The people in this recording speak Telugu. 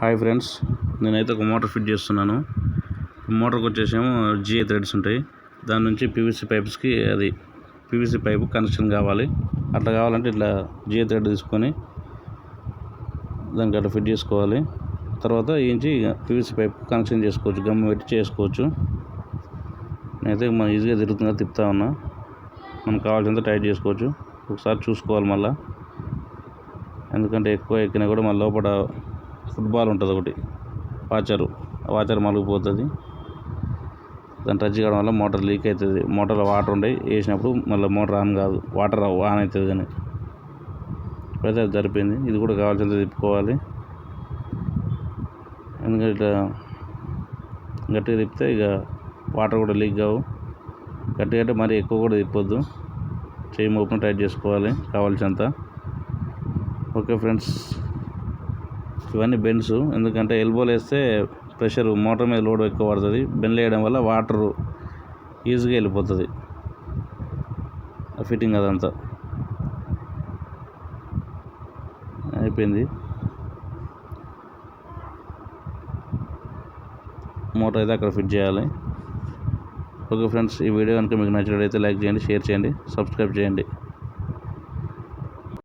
హాయ్ ఫ్రెండ్స్ నేనైతే ఒక మోటార్ ఫిట్ చేస్తున్నాను. మోటార్కి వచ్చేసేమో జిఏ థ్రెడ్స్ ఉంటాయి. దాని నుంచి పీవీసీ పైప్స్కి అది పీవీసీ పైప్ కనెక్షన్ కావాలి. అట్లా కావాలంటే ఇట్లా జిఏ థ్రెడ్ తీసుకొని దానికి అట్లా ఫిట్ చేసుకోవాలి. తర్వాత ఏంచి పీవీసీ పైప్ కనెక్షన్ చేసుకోవచ్చు గమ్ పెట్టి చేసుకోవచ్చు. నేనైతే మనం ఈజీగా తిరుగుతుందా తిప్పుతా ఉన్నా. మనకు కావాల్సినంత టైట్ చేసుకోవచ్చు. ఒకసారి చూసుకోవాలి మళ్ళీ. ఎందుకంటే ఎక్కువ ఎక్కినా కూడా మళ్ళీ లోపల ఫుట్బాల్ ఉంటుంది ఒకటి. వాచరు ఆ వాచర్ మలిగిపోతుంది. దాన్ని టచ్ కావడం వల్ల మోటార్ లీక్ అవుతుంది. మోటార్లో వాటర్ ఉంటాయి వేసినప్పుడు మళ్ళీ మోటార్ ఆన్ కాదు. వాటర్ ఆన్ అవుతుంది కానీ ఇప్పుడైతే అది సరిపోయింది ఇది కూడా కావాల్సినంత తిప్పుకోవాలి. ఎందుకంటే ఇట్లా గట్టిగా తిప్పితే ఇక వాటర్ కూడా లీక్ కావు. గట్టిగా అంటే మరీ ఎక్కువ కూడా తిప్పొద్దు. చేయి మోపును టైట్ చేసుకోవాలి. కావాల్సినంత. ఓకే ఫ్రెండ్స్ ఇవన్నీ బెండ్స్. ఎందుకంటే ఎల్బోలు వేస్తే ప్రెషర్ మోటార్ మీద లోడ్ ఎక్కువ పడుతుంది. బెండ్లు వేయడం వల్ల వాటర్ ఈజీగా వెళ్ళిపోతుంది. ఆ ఫిట్టింగ్ అదంతా. అయిపోయింది. మోటార్ అయితే అక్కడ ఫిట్ చేయాలి. ఓకే ఫ్రెండ్స్ ఈ వీడియో కనుక మీకు నచ్చినట్లయితే లైక్ చేయండి షేర్ చేయండి సబ్స్క్రైబ్ చేయండి.